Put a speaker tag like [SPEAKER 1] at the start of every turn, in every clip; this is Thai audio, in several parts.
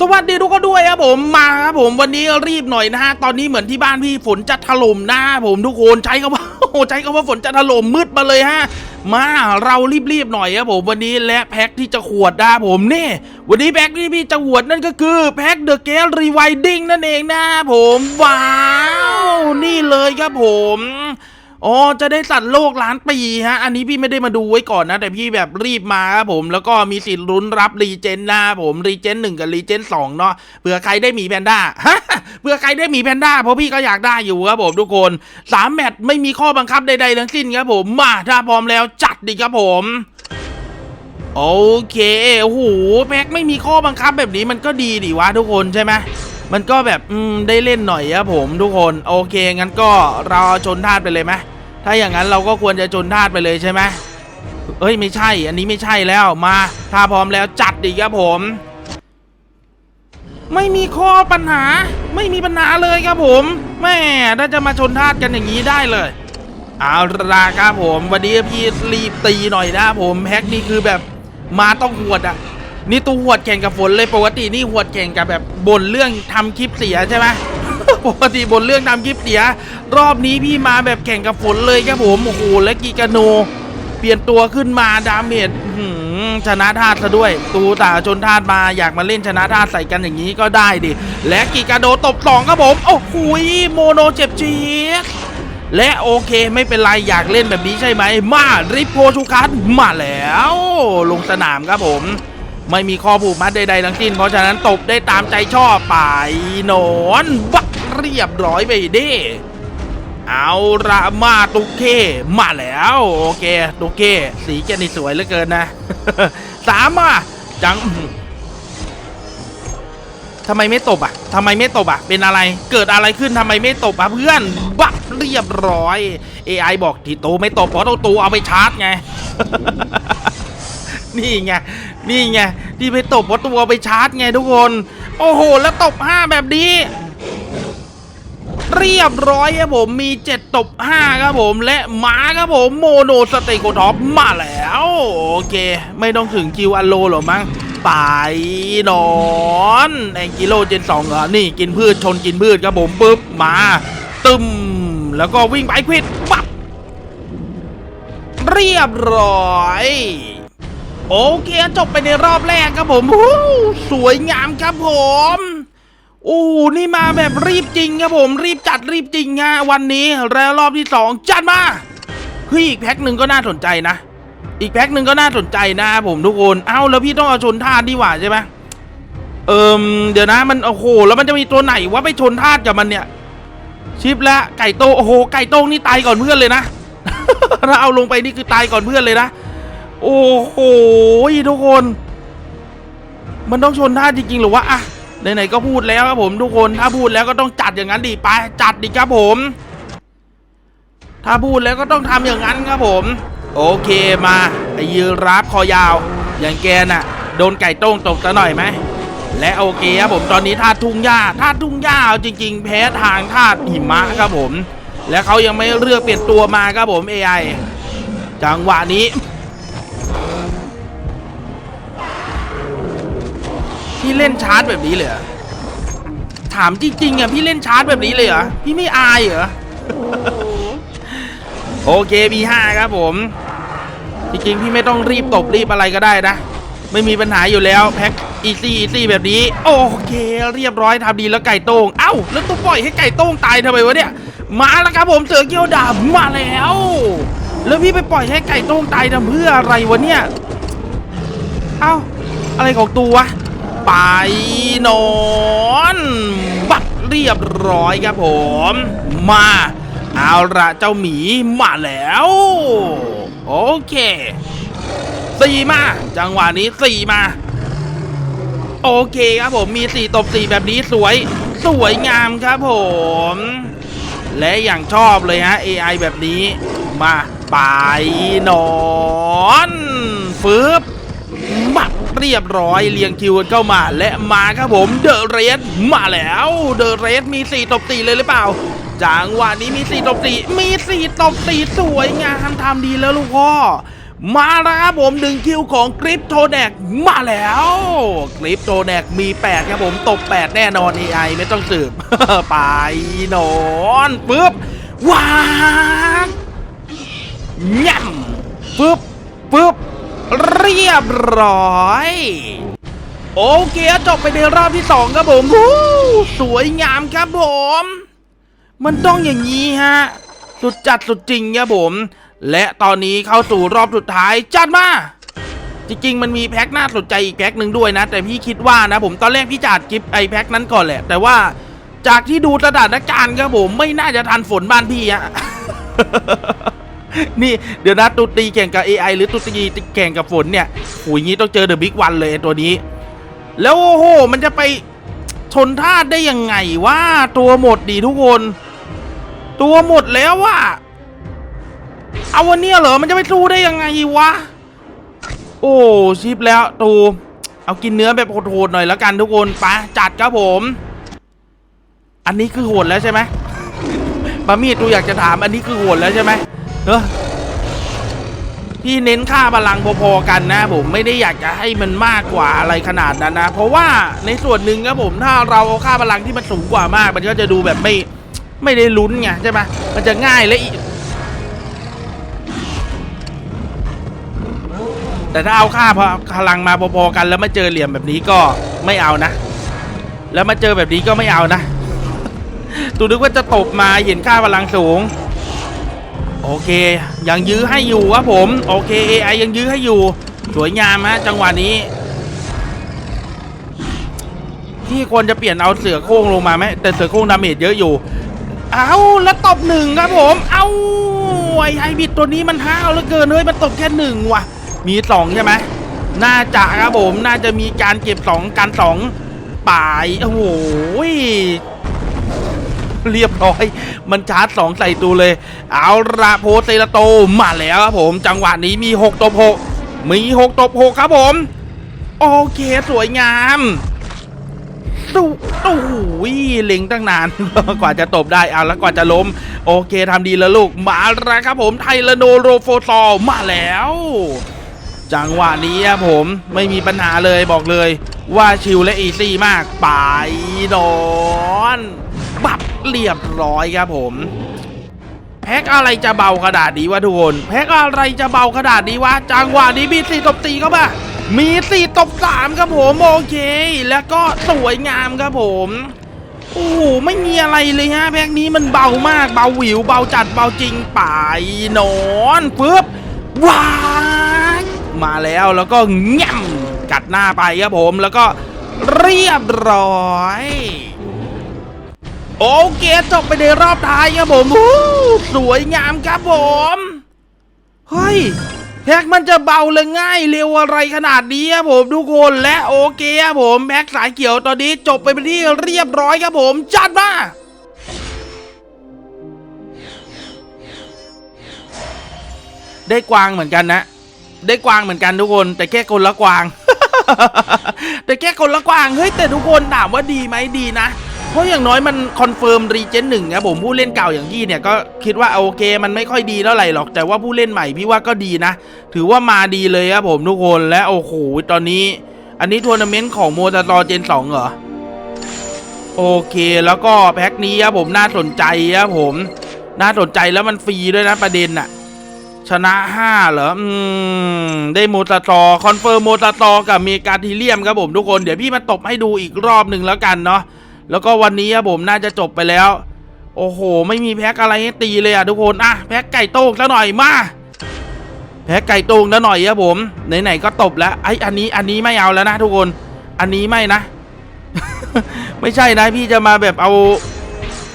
[SPEAKER 1] สวัสดีทุกคนด้วยครับผมมาครับผมวันนี้รีบหน่อยนะฮะตอนนี้เหมือนที่บ้านพี่ฝนจะถล่มนะผมทุกคนใช้คำว่าโอ้ใช้คำว่าฝนจะถล่มมืดมาเลยฮะมาเรารีบๆหน่อยครับผมวันนี้และแพ็คที่จะขวดนะผมนี่ วันนี้แพ็คที่พี่จะขวดนั่นก็คือแพ็คเดอะเกลรีไวดิ้งนั่นเองนะผมว้าวนี่เลยครับผม อ๋อจะได้สัตว์โลกล้านปีฮะ อันนี้พี่ไม่ได้มาดูไว้ก่อนนะ แต่พี่แบบรีบมาครับผม แล้วก็มีสิทธิ์ลุ้นรับรีเจนนะผมรีเจนหนึ่งกับรีเจนสองเนาะเผื่อใครได้หมีแพนด้าฮะเผื่อใครได้หมีแพนด้าเพราะพี่ก็อยากได้อยู่ครับผมทุกคนสามแมตช์ไม่มีข้อบังคับใดๆทั้งสิ้นครับผมมาถ้าพร้อมแล้วจัดดิครับผมโอเคโอ้โหแพ็คไม่มีข้อบังคับแบบนี้มันก็ดีดิวะทุกคนใช่ไหมมันก็แบบ อืม ได้เล่นหน่อยครับผมทุกคน โอเค งั้นก็เราชนธาตุไปเลยไหม ถ้าอย่างนั้นเราก็ควรจะชนธาตุไปเลยใช่ไหมเอ้ยไม่ใช่ อันนี้ไม่ใช่แล้วมา ถ้าพร้อมแล้วจัดดิครับผม ไม่มีข้อปัญหา ไม่มีปัญหาเลยครับผมแม่ถ้าจะมาชนธาตุกันอย่างนี้ได้เลยเอาละครับผม วันนี้พี่รีบตีหน่อยนะผมแพ็กนี่คือแบบมาต้องหวดอะนี่ตัวหวดแข่งกับฝนเลยปกตินี่หวดแข่งกับแบบบ่นเรื่องทำคลิปเสียใช่ไหม ปกติบนเรื่องทำคลิปเสีย รอบนี้พี่มาแบบแข่งกับฝนเลยครับผมโอ้โหและกิกาโน เปลี่ยนตัวขึ้นมาดาเมจชนะธาตุซะด้วย ตูตาชนธาตุมาอยากมาเล่นชนะธาตุใส่กันอย่างนี้ก็ได้ดิ และกิกาโดตบสองครับผม โอ้โหโมโนเจ็บเจี๊ยบและโอเคไม่เป็นไร อยากเล่นแบบนี้ใช่ไหม มาริโพชูคัสมาแล้ว ลงสนามครับผม ไม่มีข้อผูกมัดใดๆทั้งสิ้น เพราะฉะนั้นตบได้ตามใจชอบไปนอนบัก เรียบร้อยไปดิเอาละมาตุกเคมาแล้ว โอเคตุกเคสีแกนี่สวยเหลือเกินนะสามมาจังทำไมไม่ตบอะทำไมไม่ตบอะ เป็นอะไร เกิดอะไรขึ้นทำไมไม่ตบอะเพื่อนบักเรียบร้อย AI บอกที่ตูไม่ตบเพราะต้องตูเอาไปชาร์จไง นี่ไง นี่ไง ที่ไปตบเพราะตัวเอาไปชาร์จไงทุกคน โอ้โห แล้วตบห้าแบบนี้ เรียบร้อยครับผมมี 7 ตบ 5 ครับผมและหมาครับผมโมโนสเตโกท็อปมาแล้ว โอเค ไม่ต้องถึงคิวอัลโลหรอกมั้งไปนอนแองกิโลเจนสองเหรอนี่กินพืชชนกินพืชครับผมปุ๊บมาตึมแล้วก็วิ่งไปควิดปั๊บเรียบร้อยโอเคจบไปในรอบแรกครับผมสวยงามครับผม โอ้โหนี่มาแบบรีบจริงครับผมรีบจัดรีบจริงฮะวันนี้แล้วรอบที่สองจัดมาเฮ้ยอีกแพ็คหนึ่งก็น่าสนใจนะ อีกแพ็คหนึ่งก็น่าสนใจนะครับผมทุกคนเอ้าแล้วพี่ต้องเอาชนธาตุดีกว่าใช่ไหมเอิมเดี๋ยวนะมันโอ้โหแล้วมันจะมีตัวไหนว่าไปชนธาตุกับมันเนี่ย ชิปและไก่โตโอ้โหไก่โต้งนี่ตายก่อนเพื่อนเลยนะถ้าเอาลงไปนี่คือตายก่อนเพื่อนเลยนะโอ้โหทุกคน มันต้องชนธาตุจริงๆหรือวะอะ ไหนๆก็พูดแล้วครับผมทุกคนถ้าพูดแล้วก็ต้องจัดอย่างนั้นดิไปจัดดิครับผม ถ้าพูดแล้วก็ต้องทำอย่างนั้นครับผม โอเคมาไอยืนรับคอยาว อย่างแกน่ะ โดนไก่ต้งตกซะหน่อยไหมและโอเคครับผมตอนนี้ธาทุ่งหญ้าธาทุ่งหญ้าจริง ๆ แพ้ทางธาหิมะครับผม และเขายังไม่เลือกเปลี่ยนตัวมาครับผม AI จังหวะนี้ พี่เล่นชาร์จแบบนี้เลยเหรอถามจริงๆอะพี่เล่นชาร์จแบบนี้เลยเหรอพี่ไม่อายเหรอโอเคมีห้าครับผม จริงๆพี่ไม่ต้องรีบตบรีบอะไรก็ได้นะ ไม่มีปัญหาอยู่แล้วแพ็คอีซี่อีซี่แบบนี้ โอเค เรียบร้อยทำดีแล้วไก่โต้งเอ้า แล้วตัวปล่อยให้ไก่โต้งตายทำไมวะเนี่ยมาแล้วครับผมเสือเกี้ยวดาบมาแล้ว แล้วพี่ไปปล่อยให้ไก่โต้งตายทำเพื่ออะไรวะเนี่ยเอ้าอะไรของตัววะ ไปนอนบักเรียบร้อยครับผม มาเอาละเจ้าหมีมาแล้ว โอเคสี่มา จังหวะนี้สี่มา โอเคครับผมมีสี่ตบสี่แบบนี้สวย สวยงามครับผม และอย่างชอบเลยฮะ AI แบบนี้ มา ไปนอนฟืบบัก เรียบร้อยเรียงคิวกันเข้ามาและมาครับผมเดอะเรสมาแล้วเดอะเรสมี4ตบตีเลยหรือเปล่าจังหวะนี้มี4ตบตีมี4ตบตีสวยงามทำดีแล้วลูกพ่อมาแล้วครับผมหนึ่งคิวของคริปโทแนกมาแล้วคริปโทแนกมี 8 ครับผมตบ8แน่นอน AI ไม่ต้องสืบ ไปนอนปึ๊บวางย่ำปึ๊บปึ๊บ เรียบร้อย โอเคจบไปในรอบที่2ครับผมสวยงามครับผม มันต้องอย่างนี้ฮะ สุดจัดสุดจริงครับผม และตอนนี้เข้าสู่รอบสุดท้ายจัดมา จริงๆ มันมีแพ็คน่าสนใจอีกแพ็คหนึ่งด้วยนะ แต่พี่คิดว่านะผมตอนแรกพี่จัดกิฟไอแพ็คนั้นก่อนแหละ แต่ว่าจากที่ดูสถานการณ์ครับผม ไม่น่าจะทันฝนบ้านพี่อะ นี่เดี๋ยวนะตุตีแข่งกับ AI หรือตุตีแข่งกับฝนเนี่ยหูยงี้ต้องเจอเดอะบิ๊กวันเลยตัวนี้ แล้วโอ้โห มันจะไปชนท่าตุได้ยังไงว่าตัวหมดดีทุกคน ตัวหมดแล้วว่ะเอาวันเนี้ยเหรอมันจะไปสู้ได้ยังไงวะ โอ้ชิปแล้วตูเอากินเนื้อแบบโหดๆหน่อยแล้วกันทุกคนไปจัดครับผม อันนี้คือโหดแล้วใช่ไหมปามีตูอยากจะถามอันนี้คือโหดแล้วใช่ไหม เออพี่เน้นค่าพลังพอๆกันนะ ผมไม่ได้อยากจะให้มันมากกว่าอะไรขนาดนั้นนะ เพราะว่าในส่วนหนึ่งครับผมถ้าเราเอาค่าพลังที่มันสูงกว่ามาก มันก็จะดูแบบไม่ไม่ได้ลุ้นไงใช่ไหมมันจะง่ายและอีแต่ถ้าเอาค่าพลังมาพอๆกัน แล้วมาเจอเหลี่ยมแบบนี้ก็ไม่เอานะ แล้วมาเจอแบบนี้ก็ไม่เอานะตูนึกว่าจะตบมาเห็นค่าพลังสูง โอเค ยังยื้อให้อยู่ครับผม โอเค AI ยังยื้อให้อยู่ สวยงามฮะจังหวะนี้ ที่ควรจะเปลี่ยนเอาเสือโคร่งลงมาไหมแต่เสือโคร่งดาเมจเยอะอยู่ เอาแล้วตบหนึ่งครับผม เอาไอ้ไฮบิดตัวนี้มันห้าวเหลือเกินเฮ้ยมันตบแค่หนึ่งว่ะ มีสองใช่ไหมน่าจะครับผม น่าจะมีการเก็บสองการสองป่ายโอ้โห เรียบร้อย มันชาร์จสองใส่ตูเลย เอาละโพเตลโตมาแล้วครับผม จังหวะนี้มีหกตบหกมีหกตบหกครับผม โอเคสวยงามดูโอ้โหเล็งตั้งนาน กว่าจะตบได้เอาแล้วกว่าจะล้ม โอเคทำดีแล้วลูก มาแล้วครับผมไทลโนโรโฟซอมาแล้ว จังหวะนี้ครับผมไม่มีปัญหาเลยบอกเลยว่าชิลและอีซี่มาก ไปนอน บับ เรียบร้อยครับผม แพ็กอะไรจะเบาขนาดนี้วะทุกคน แพ็กอะไรจะเบาขนาดนี้วะจังหวะนี้มีสี่ตบตีเข้ามามีสี่ตบสามครับผมโอเค แล้วก็สวยงามครับผมโอ้โหไม่มีอะไรเลยฮะแพ็กนี้มันเบามากเบาหวิวเบาจัดเบาจริงไปนอนปึ๊บว้ามาแล้วแล้วก็ง่ำกัดหน้าไปครับผมแล้วก็เรียบร้อย โอเคจบไปในรอบท้ายครับผมสวยงามครับผม เฮ้ยแพ็กมันจะเบาเลยง่ายเร็วอะไรขนาดนี้ครับผมทุกคนและโอเคครับผมแพ็กสายเขียวตอนนี้จบไปเป็นที่เรียบร้อยครับผม จัดมาได้กวางเหมือนกันนะ ได้กวางเหมือนกันทุกคน แต่แค่คนละกวาง แต่แค่คนละกวางเฮ้ยแต่ทุกคนถามว่าดีไหมดีนะ ราะอย่างน้อยมันคอนเฟิร์มรีเจนหนึ่งครับผมผู้เล่นเก่าอย่างยี่เนี่ยก็คิดว่าโอเคมันไม่ค่อยดีเท่าไหร่หรอก แต่ว่าผู้เล่นใหม่พี่ว่าก็ดีนะ ถือว่ามาดีเลยครับผมทุกคนและโอ้โหตอนนี้ อันนี้ทัวร์นาเมนต์ของโมตตอเจนสองเหรอโอเคแล้วก็แพ็คนี้ครับผมน่าสนใจครับผม น่าสนใจแล้วมันฟรีด้วยนะประเด็นน่ะชนะห้าเหรอ อืม ได้โมตตอคอนเฟิร์มโมตตอกับเมกาทีเลียมครับผมทุกคน เดี๋ยวพี่มาตบให้ดูอีกรอบหนึ่งแล้วกันเนาะ แล้วก็วันนี้ผมน่าจะจบไปแล้ว โอ้โห ไม่มีแพ็คอะไรให้ตีเลยอะทุกคนอะแพ็คไก่โต้งซะหน่อยมาแพ็คไก่โต้งซะหน่อยครับผมไหนๆก็ตบแล้วไอ้อันนี้อันนี้ไม่เอาแล้วนะ ทุกคนอันนี้ไม่นะ ไม่ใช่นะพี่จะมาแบบเอา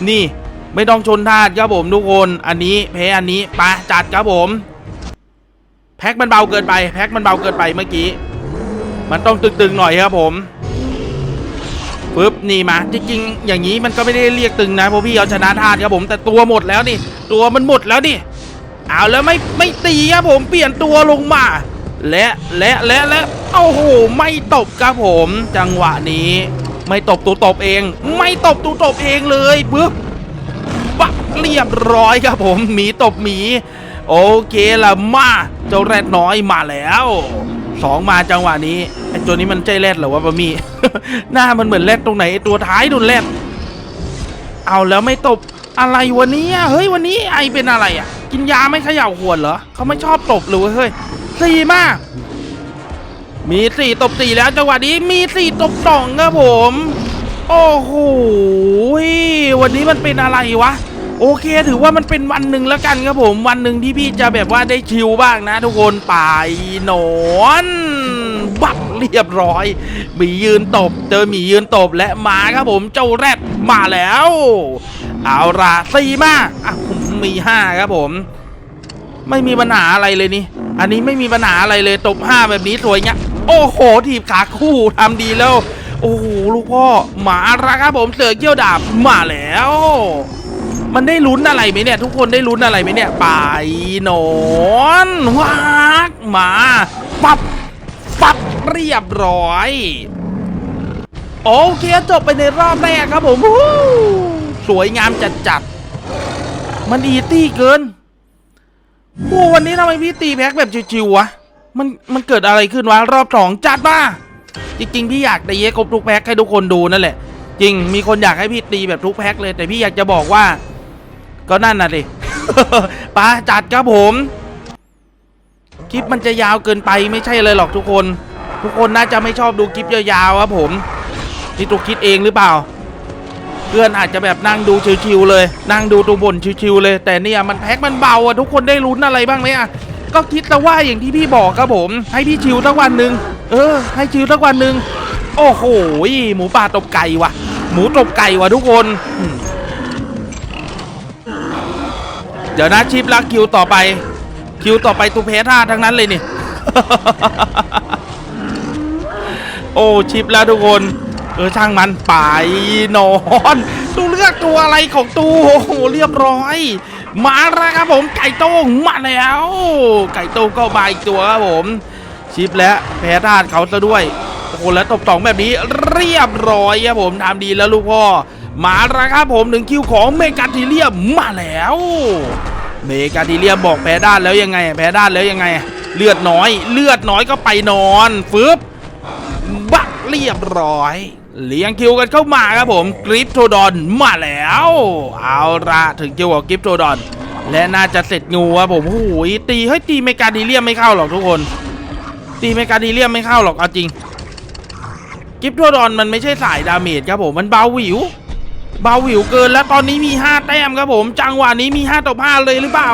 [SPEAKER 1] นี่ ไม่ต้องชนทาดครับผมทุกคน อันนี้แพ้อันนี้ปะจัดครับผม แพ็คมันเบาเกินไป แพ็คมันเบาเกินไปเมื่อกี้ มันต้องตึงๆหน่อยครับผม ปึ๊บนี่มาจริงๆอย่างนี้มันก็ไม่ได้เรียกตึงนะเพราะพี่เอาชนะทาดครับผมแต่ตัวหมดแล้วนี่ตัวมันหมดแล้วนี่เอาแล้วไม่ไม่ตีครับผมเปลี่ยนตัวลงมา และและและและโอ้โหไม่ตบครับผม จังหวะนี้ ไม่ตบตัวตบเอง ไม่ตบตัวตบเองเลยปึ๊บปักเรียบร้อยครับผมหมีตบหมี โอเคละมาเจ้าแรดน้อยมาแล้ว สองมาจังหวะนี้ไอตัวนี้มันใจแรดเหรอวะบะมี่ หน้ามันเหมือนแรดตรงไหนไอตัวท้ายโดนแรดเอาแล้วไม่ตบอะไรวันนี้เฮ้ยวันนี้ไอเป็นอะไรอะ กินยาไม่เขย่าขวดเหรอเขาไม่ชอบตบเลยเว้ยเฮ้ยสี่มาก มีสี่ตบสี่แล้วจังหวะนี้มีสี่ตบสองครับผม โอ้โหวันนี้มันเป็นอะไรวะ โอเคถือว่ามันเป็นวันหนึ่งแล้วกันครับผมวันหนึ่งที่พี่จะแบบว่าได้ชิลบ้างนะทุกคนไปหนอนบักเรียบร้อยหมียืนตบ เจอหมียืนตบและมาครับผมเจ้าแรดมาแล้ว เอาละสี่มาอะผมมีห้าครับผม ไม่มีปัญหาอะไรเลยนี่ อันนี้ไม่มีปัญหาอะไรเลยตบห้าแบบนี้สวยเงี้ยโอ้โหถีบขาคู่ทำดีแล้ว โอ้โหลูกพ่อหมาละครับผมเสือเกี้ยวดาบมาแล้ว มันได้ลุ้นอะไรไหมเนี่ย ทุกคนได้ลุ้นอะไรไหมเนี่ย ไปนอนวักมาปับปับเรียบร้อย โอเคจบไปในรอบแรกครับผมสวยงามจัดจัดมันอีตี้เกินโอ้วันนี้ทำไมพี่ตีแพ็กแบบชิวๆวะมันมันเกิดอะไรขึ้นวะรอบสองจัดมาจริงๆพี่อยากตีให้ครบทุกแพ็กให้ทุกคนดูนั่นแหละ จริงมีคนอยากให้พี่ตีแบบทุกแพ็กเลยแต่พี่อยากจะบอกว่า ก็นั่นน่ะดิ ปาจัดครับผม คลิปมันจะยาวเกินไปไม่ใช่เลยหรอกทุกคน ทุกคนน่าจะไม่ชอบดูคลิปยาวๆครับผมนี่ตัวคิดเองหรือเปล่า เพื่อนอาจจะแบบนั่งดูชิวๆเลย นั่งดูตัวบนชิวๆเลย แต่เนี่ยมันแพ็คมันเบาอะทุกคนได้ลุ้นอะไรบ้างไหมอะก็คิดแต่ว่าอย่างที่พี่บอกครับผม ให้พี่ชิวทั้งวันหนึ่งเออ ให้ชิวทั้งวันหนึ่งโอ้โหหมูป่าตบไก่ว่ะหมูตบไก่ว่ะทุกคนอืม เดี๋ยวนะชิปลักคิวต่อไป คิวต่อไปตูเพท่าทั้งนั้นเลยนี่ โอ้ชิปแล้วทุกคน เออช่างมันไปนอนตูเลือกตัวอะไรของตูโอ้โหเรียบร้อย มาแล้วครับผมไก่โต้งมาแล้ว ไก่โต้งก็มาอีกตัวครับผมชิปและแพ้ธาตุเขาซะด้วยโอ้โหแล้วตบสองแบบนี้เรียบร้อยครับผมทำดีแล้วลูกพ่อ มาแล้วครับผมหนึ่งคิวของเมกาทีเลียมมาแล้ว เมกาทีเลียมบอกแพ้ด้านแล้วยังไง แพ้ด้านแล้วยังไง เลือดน้อย เลือดน้อยก็ไปนอนฟึบบักเรียบร้อยเลี้ยงคิวกันเข้ามาครับผมกริปโทดอนมาแล้ว เอาละถึงคิวของกริปโทดอน และน่าจะเสร็จงูครับผมโอ้โหตีเฮ้ยตีเมกาดีเลียมไม่เข้าหรอกทุกคน ตีเมกาดีเลียมไม่เข้าหรอกเอาจริงกริปโทดอนมันไม่ใช่สายดาเมจครับผมมันเบาหวิว เบาหวิวเกินแล้วตอนนี้มี 5 แต้มครับผม จังหวะนี้มี 5ตบ5เลยหรือเปล่า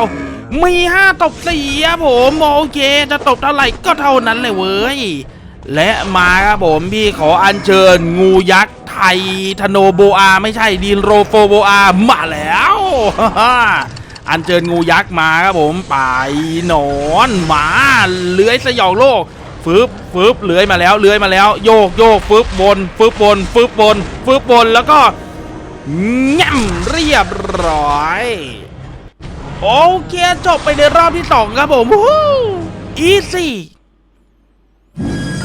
[SPEAKER 1] มี 5ตบ4ครับผมโอเค จะตบเท่าไหร่ก็เท่านั้นเลยเว้ย และมาครับผมพี่ขออัญเชิญงูยักษ์ไทยธโนโบอาไม่ใช่ดีนโรโฟโบอามาแล้วอัญเชิญงูยักษ์มาครับผมไปหนอนหมาเลื้อยสยองโลกฟึบฟึบเลื้อยมาแล้วเลื้อยมาแล้ว โยกโยกฟึบบนฟึบบนฟึบบนฟึบบนแล้วก็ ง่ำเรียบร้อย โอเคจบไปในรอบที่สองครับผมอีซี่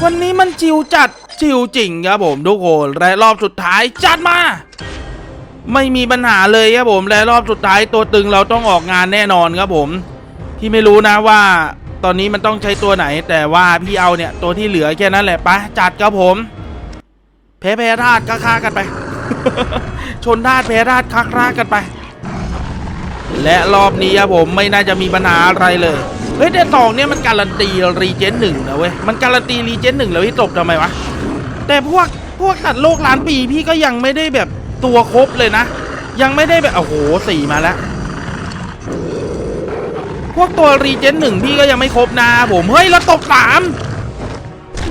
[SPEAKER 1] วันนี้มันจิวจัดจิวจริงครับผมทุกคนและรอบสุดท้ายจัดมา ไม่มีปัญหาเลยครับผมและรอบสุดท้ายตัวตึงเราต้องออกงานแน่นอนครับผมพี่ไม่รู้นะว่า ตอนนี้มันต้องใช้ตัวไหน แต่ว่าพี่เอาเนี่ยตัวที่เหลือแค่นั้นแหละปะจัดครับผมแพ้แพ้ธาตุค้าๆกันไป ชนธาตุแพ้ธาตุค้าๆกันไป และรอบนี้ครับผมไม่น่าจะมีปัญหาอะไรเลย เฮ้ยแต่สองเนี่ยมันการันตีรีเจนหนึ่งนะเว้ย มันการันตีรีเจนหนึ่งแล้วพี่ตบทำไมวะ แต่พวกพวกสัตว์โลกล้านปีพี่ก็ยังไม่ได้แบบตัวครบเลยนะ ยังไม่ได้แบบโอ้โหสี่มาแล้วพวกตัวรีเจนหนึ่งพี่ก็ยังไม่ครบนะผม เฮ้ย แล้วตกสาม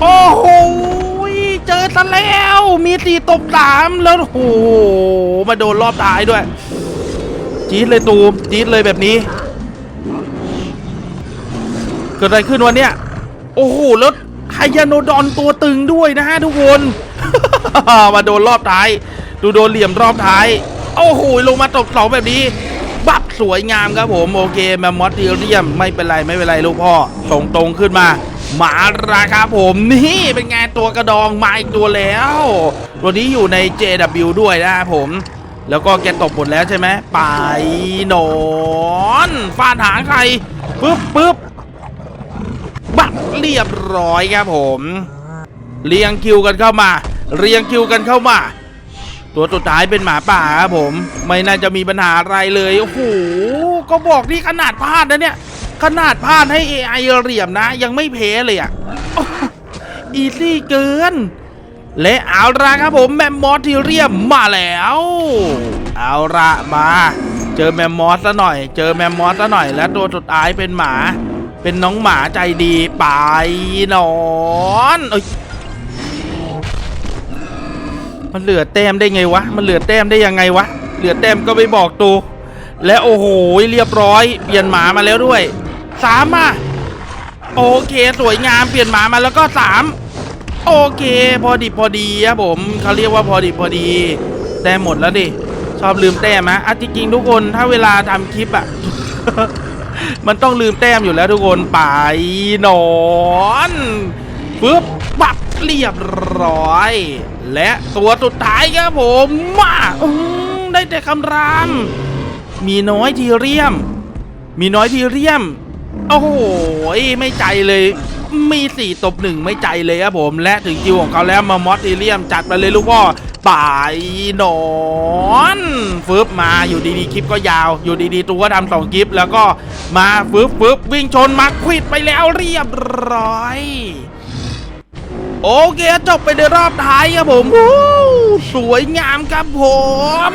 [SPEAKER 1] โอ้โห เจอซะแล้ว มีสี่ตกสามแล้วโอ้โหมาโดนรอบท้ายด้วย จี๊ดเลยตูมจี๊ดเลยแบบนี้ เกิดอะไรขึ้นวันเนี้ยโอ้โหแล้วไฮยาโนดอนตัวตึงด้วยนะฮะทุกคน มาโดนรอบท้าย ดูโดนเหลี่ยมรอบท้าย โอ้โหลงมาตบเสาแบบนี้ บับสวยงามครับผม โอเคแมมมอสเทียมไม่เป็นไรไม่เป็นไรลูกพ่อ ส่งตรงขึ้นมา มาราครับผมนี่เป็นไงตัวกระดองมาอีกตัวแล้ว ตัวนี้อยู่ใน JW ด้วยนะครับผม แล้วก็แกตบหมดแล้วใช่ไหมไปหนอนฟาดหางใครปึ๊บปึ๊บบักเรียบร้อยครับผม เรียงคิวกันเข้ามา เรียงคิวกันเข้ามา ตัวสุดท้ายเป็นหมาป่าครับผม ไม่น่าจะมีปัญหาอะไรเลยโอ้โหก็บอกที่ขนาดพลาดนะเนี่ย ขนาดพลาดให้ AI เหลี่ยมนะ ยังไม่แพ้เลยอะ่ะอีซี่เกิน และเอาละครับผมแมมมอสที่เรียมมาแล้ว เอาละมา เจอแมมมอสซะหน่อย เจอแมมมอสซะหน่อย และตัวสุดท้ายเป็นหมา เป็นน้องหมาใจดีไปนอนเอ้ยมันเหลือแต้มได้ไงวะ มันเหลือแต้มได้ยังไงวะ เหลือแต้มก็ไม่บอกตู และโอ้โหเรียบร้อย เปลี่ยนหมามาแล้วด้วย สามอะโอเคสวยงามเปลี่ยนหมามาแล้วก็สามโอเค พอดีพอดีครับผมเขาเรียกว่าพอดีพอดี แต้มหมดแล้วดิ ชอบลืมแต้มนะอะจริงๆทุกคนถ้าเวลาทำคลิปอะ มันต้องลืมแต้มอยู่แล้วทุกคนไปนอนปึ๊บปับเรียบร้อย และตัวสุดท้ายครับผมมาได้แต่คำราม มีน้อยทีเรียม มีน้อยทีเรียม โอ้โหไม่ใจเลยมีสี่ตบหนึ่งไม่ใจเลยครับผมและถึงคิวของเขาแล้วมามอสทีเรียมจัดไปเลยลูกพ่อป่ายนอนฟึบมาอยู่ดีๆคลิปก็ยาว อยู่ดีๆตัวก็ทำสองคลิป แล้วก็มาฟึบฟึบวิ่งชนมาควิดไปแล้วเรียบร้อยโอเคจบไปในรอบท้ายครับผมสวยงามครับผม